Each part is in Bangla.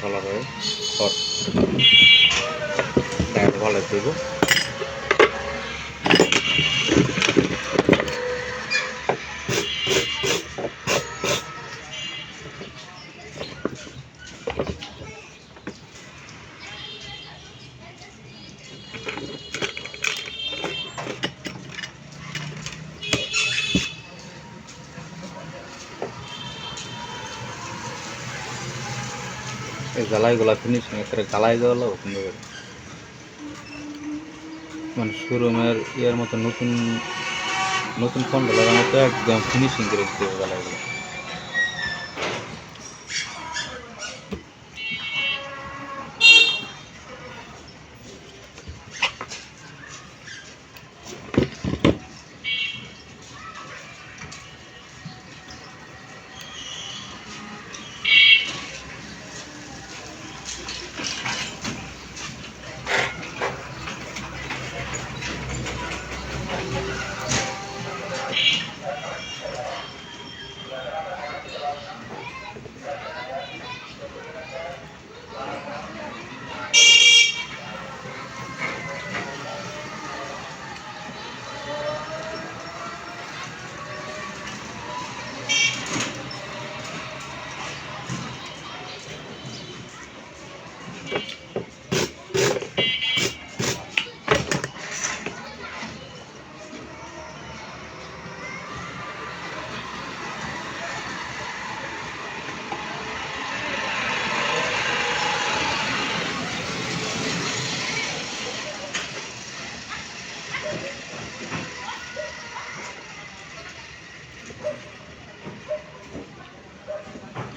কালার হয় হট ভালো দেব এই গালাইগুলা ফিনিশিং একটা গালাই গেল সুন্দর করে মানে শোরুমের ইয়ার মতো নতুন নতুন ফোন লাগানো তো একদম ফিনিশিং করে দিতে হবে গালাইগুলো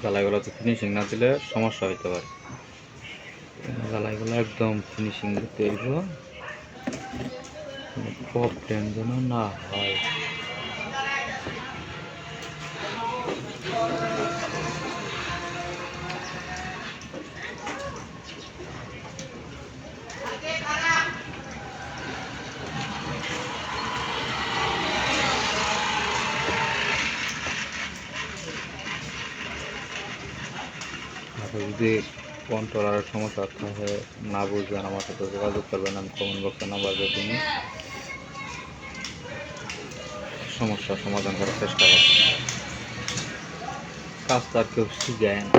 গালাইগুলোতে ফিনিশিং না দিলে সমস্যা হইতে পারে। গালাইগুলো একদম ফিনিশিং দিতে হইব। প্রবলেম যেন না হয়। যদি কন্ট্রোলারের সমস্যা থাকে না বুঝবেন, আমার সাথে যোগাযোগ করবেন, আমি কমেন্ট বক্সে নাম্বার দিয়ে তুমি সমস্যার সমাধান করার চেষ্টা করবেন কাজ আর কেউ শিখায় না।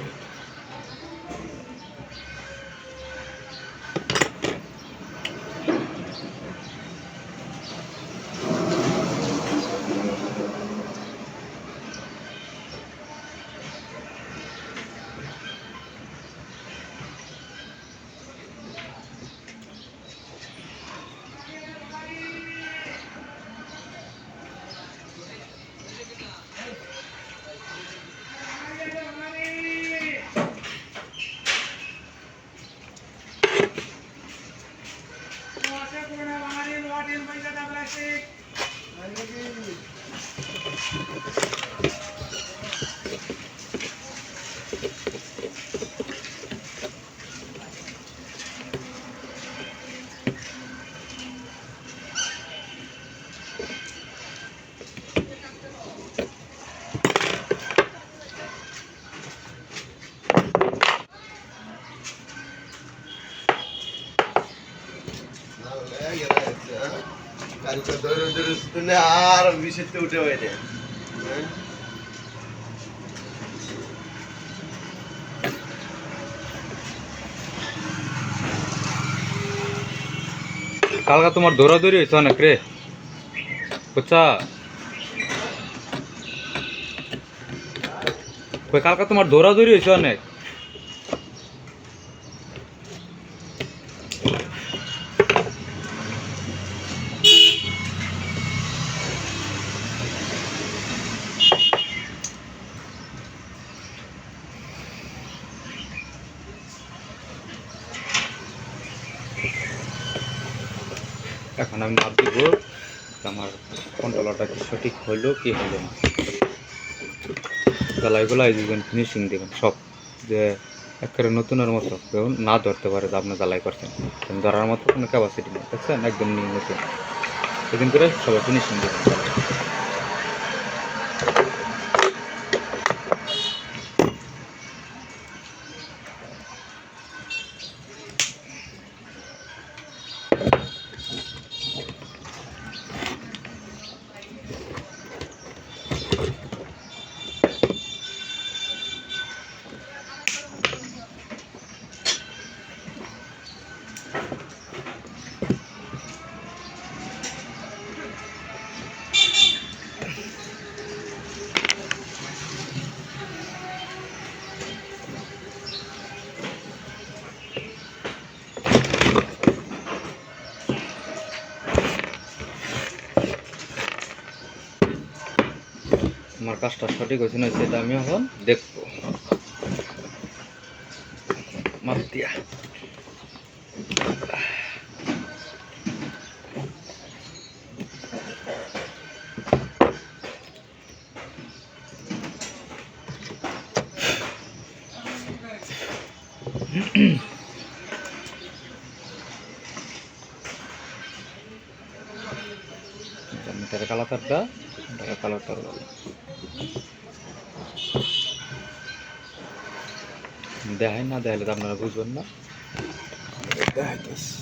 কালকে আর বিষেতে উঠে বাইরে হ্যাঁ? কালকা তোমার দৌড়াদৌড়ি হয়েছে অনেক রে। বুঝছা? কালকা তোমার দৌড়াদৌড়ি হয়েছে অনেক এখন আমি মাপ দিব আমার কন্ট্রোলারটা হইল কি হলো না? জ্বালাইগুলো এই দিবেন ফিনিশিং দেবেন, সব। যে একেবারে নতুনের মতো কেউ না ধরতে পারে যে আপনি জ্বালাই করছেন। ধরার মতো কোনো ক্যাপাসিটি নেই, দেখছেন? একদম নিয়ে নতুন সেদিন করে সবাই ফিনিশিং দেবেন। কাজটা সঠিক হয়েছে না সেটা আমি এখন দেখব। মাপ দিয়া। মিটারে কালা তারটা মিটারে কালো তার দেখাই না দেখাইলে তো আপনারা বুঝবেন না। দেখাইতেছি।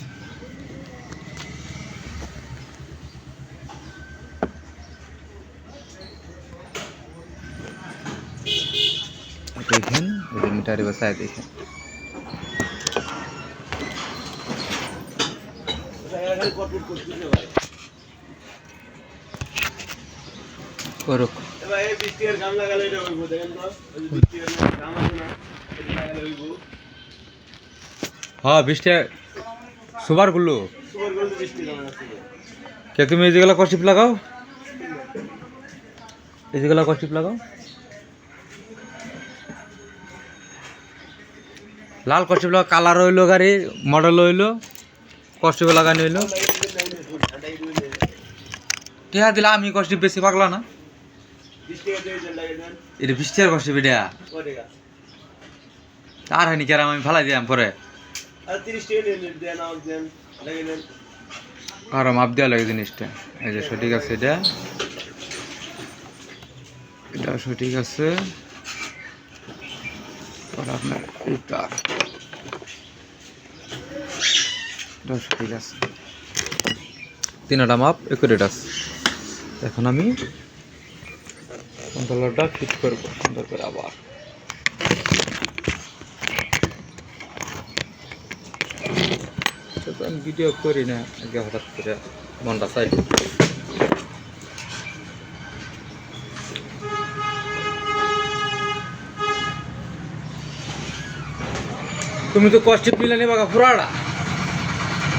দেখেন মিটারে বসায় দেখেন। হ্যাঁ বৃষ্টি সুবারগুলো কে তুমি এই যেগুলো কষ্টিপ লাগাও? এই যেগুলো কষ্টিপ লাগাও। লাল কষ্টিপ লাগাও কালার হইল গাড়ির মডেল হইল কষ্টিপ লাগানো হইল। টিহা দিলে আমি কষ্টিপ বেশি পাগলা না বৃষ্টি আর দিয়ে লাগিয়ে দেন এটা বৃষ্টি আর কষ্টিপ এটা কয় টাকা? আর হয়নি কেরাম আমি ফেলাই দিলাম পরে। আর মাপ দেওয়া লাগে জিনিসটা। এই যে সঠিক আছে এটা। এটা সঠিক আছে। আপনার এটা এটা সঠিক আছে। তিনটা মাপ একুরেট আছে। এখন আমি কন্ট্রোলারটা ফিট করব, সুন্দর করে আবার। আমি ভিডিও করি না, আগে হঠাৎ করে মনটা চাই। তুমি তো কষ্টিপ নিলে নিবা ফুরাড়া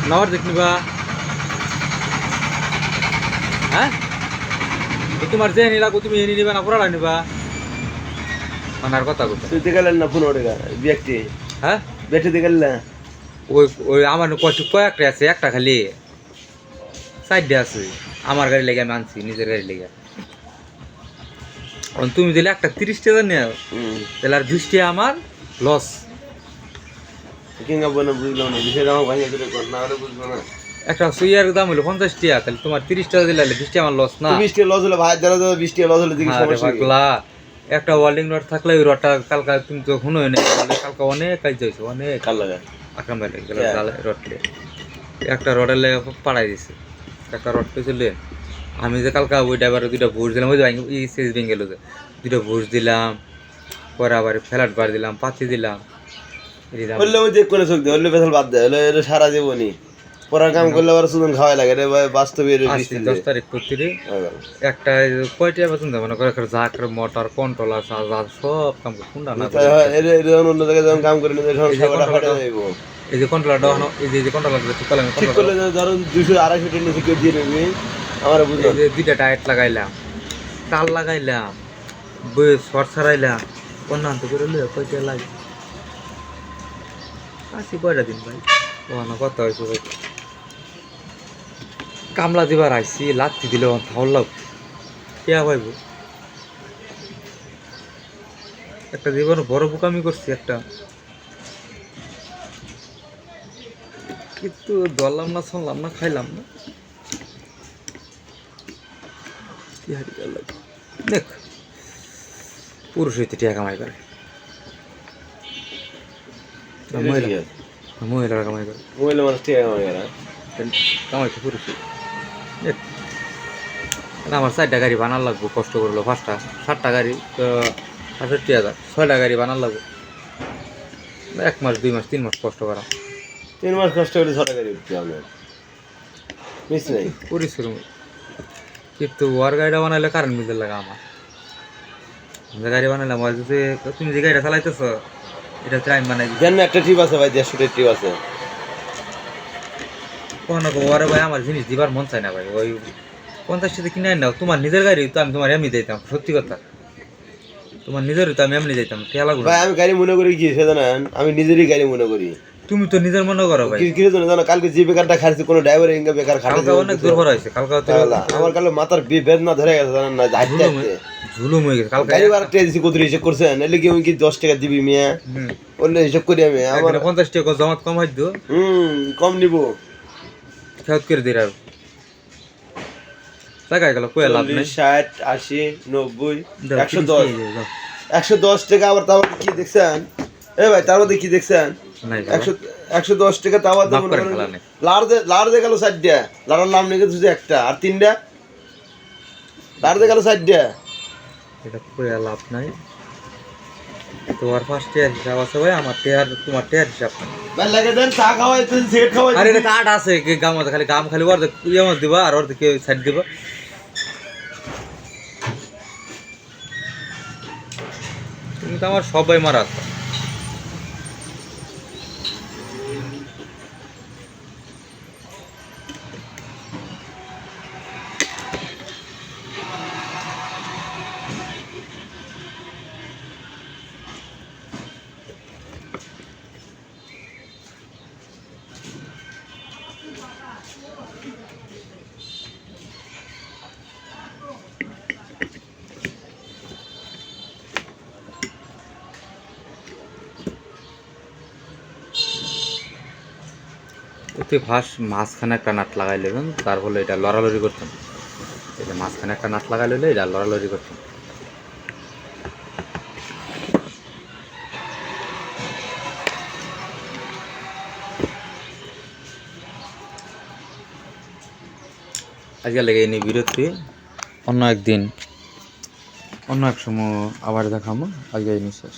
নাওয়ার দেখ নিবা। হ্যাঁ? তোমার যে নিলা তুমি এনে নিবা না ফুরাড়া নিবা? মানার কথা কথা তুই দেখালেন না পনেরো টাকা ব্যক্তি? হ্যাঁ? বেটে দেখালেন না? ওই ওই আমার কষ্ট কয়েকটা আছে একটা খালি। সাইডে আছে। আমার গাড়ি লেগে আমি আনছি নিজের গাড়ি লেগে। তুমি দিলে একটা তিরিশ টাকা হুম। তাহলে আর বিশ টাকা আমার লস কিংবা বুঝলাম না বিষয়টা আমার ভাইয়া করে না হলে বুঝব না। একটা সুইয়ার দাম হলো পঞ্চাশ টাকা তাহলে তোমার তিরিশ টাকা দিলে বিশ টাকা আমার লস না। বৃষ্টি লস হলে ভাই যারা যারা বৃষ্টি লস হলে সমস্যা পাগলা একটা ওয়ার্ল্ডিং রড থাকলে ওই রডটা কালকা তুমি তো শুনো না কালকা অনেক কাজ হয়েছে অনেক। কাল লাগা আক্রাম ভাই গেল Yeah. রড একটা রডের লেগে পাড়াই দিছে। একটা রড পেয়েছিল আমি যে কালকা ওই ড্রাইভারে দুইটা ভোজ দিলাম ওই ই সেজ ভেঙে গেল যে। দুইটা ভোজ দিলাম পরে আবার ফ্ল্যাট বার দিলাম পাতি দিলাম। হলে ওই যে করে চোখ দিয়ে হলে বেসাল বাদ দেয় হলে সারা জীবনই। পড়ার কাম করলে আবার সুদন খাওয়াই লাগে রে ভাই বাস্তবে দশ তারিখ করতে একটা একটা বেতন দেবো না করে জাকের মোটর কন্ট্রোলার চার্জার সব কাম কোনটা না অন্য জায়গায় যখন কাম করে যখন এই যে ফাটে যাইব এই যে কন্ট্রোলার ঠিক করলাম ঠিক করলে ধরুন দুশো আড়াইশো টেন কেউ দিয়ে নেবি আমার বুঝলো। এই যে দুইটা টায়ার লাগাইলাম তার লাগাইলাম বই শর্ট ছাড়াইলাম অন্যান্য করে লইয়া কয়টা লাগে? আসি কয়টা দিন ভাই? ওখানে কত হয়েছে ভাই? কামলা দিবার আইসি লাত্তি দিলে থাউল লাগ কে ভাইব। একটা জীবন বড় বুকামি করছি একটা। কিন্তু দরলাম না শুনলাম না খাইলাম না। দেখ পুরুষ হইতে টিয়া কামাই করে। মহিলা মহিলারা কামাই করে। মহিলা মানুষ আছে আমার এরা। কামাই তো পুরুষ দেখ না, আমার চারটা গাড়ি বানার লাগবো কষ্ট করল পাঁচটা সাতটা গাড়ি তো সাতষট্টি হাজার ছয়টা গাড়ি বানার লাগবো। এক মাস দুই মাস তিন মাস কষ্ট করা। তিন মাস কষ্ট করে ছটা গাড়ি উঠতে হবে। মিস নাই? পরিশ্রম। কিন্তু ওয়ার গাড়িটা বানাইলে কারেন্ট মিলতে লাগে আমার। যে গাড়ি বানাইলাম আর যদি তুমি যে গাড়িটা চালাইতেছ এটা আমি বানাই জান একটা ট্রিপ আছে ভাই দেড়শো ট্রিপ আছে। কখনো ওয়ারে ভাই আমার জিনিস দিবার মন চায় না ভাই ওই পঞ্চাশ টাকা কিনে নাও তোমার নিজের গাড়ি তো আমি তোমার এমনি দিতাম সত্যি কথা। তোমার নিজেরই তো আমি এমনি যাইতাম ঠেলা ভাই আমি গাড়ি মনে করি কি সে জানেন আমি নিজেরই গাড়ি মনে করি। তুমি তো নিজের মনে করো ভাই। কি কি জানো কালকে যে বেকারটা খাইছে কোনো ড্রাইভার ইনকা বেকার খাটে কালকে অনেক দুর্বল হয়েছে কালকে তো আমার কালে মাথার বে- বেদনা ধরে গেছে জানেন না হাঁটতে ঝুলুম ঝুলুম হয়ে গেছে কালকে গাড়ি ভাড়া দিছি কত হিসেব করছেন? এলে কি আমি কি দশ টাকা দিবি মিয়া? বললে হিসেব করি আমি আমার একদিনে পঞ্চাশ টাকা জমাত কম হয় দিও হুম কম নিব। খেয়াল করে দিই আর জায়গায় গেল কয়ে লাভ নেই। ষাট আশি নব্বই একশো দশ। একশো টাকা আবার তার কি দেখছেন? এ ভাই তার মধ্যে কি দেখছেন। একশো একশো দশ টাকা তাও আবার মাফ করেন করেন খেলা নেই। লাড় দে লাড় দে গেল চারটা লাড়ার নাম লিখে শুধু একটা। আর তিনটা? লাড় দে গেল চারটা এটা কয়ে লাভ নাই। তোমার ফার্স্ট টেয়ার হিসাব আছে ভাই আমার টেয়ার তোমার টেয়ার হিসাব নাই। ভাই লাগে দেন চা খাওয়াই সিগারেট খাওয়াই আর এটা কাঠ আছে গাম খালি গাম খালি অর্ধেক ইয়ে দিবা আর অর্ধেক সাইড দিবা। তুমি তো আমার সবাই মারা ওতে ফাঁস মাঝখানে একটা নাট লাগাই নেবেন তার ফলে এটা লড়ালড়ি করতাম। এটা মাঝখানে একটা নাট লাগাই লইলে এটা লড়ালড়ি করতাম। আজকে লেগে এই বিরতি। অন্য একদিন, অন্য এক সময় আবার দেখাবো। আজকে এই নিঃশ্বাস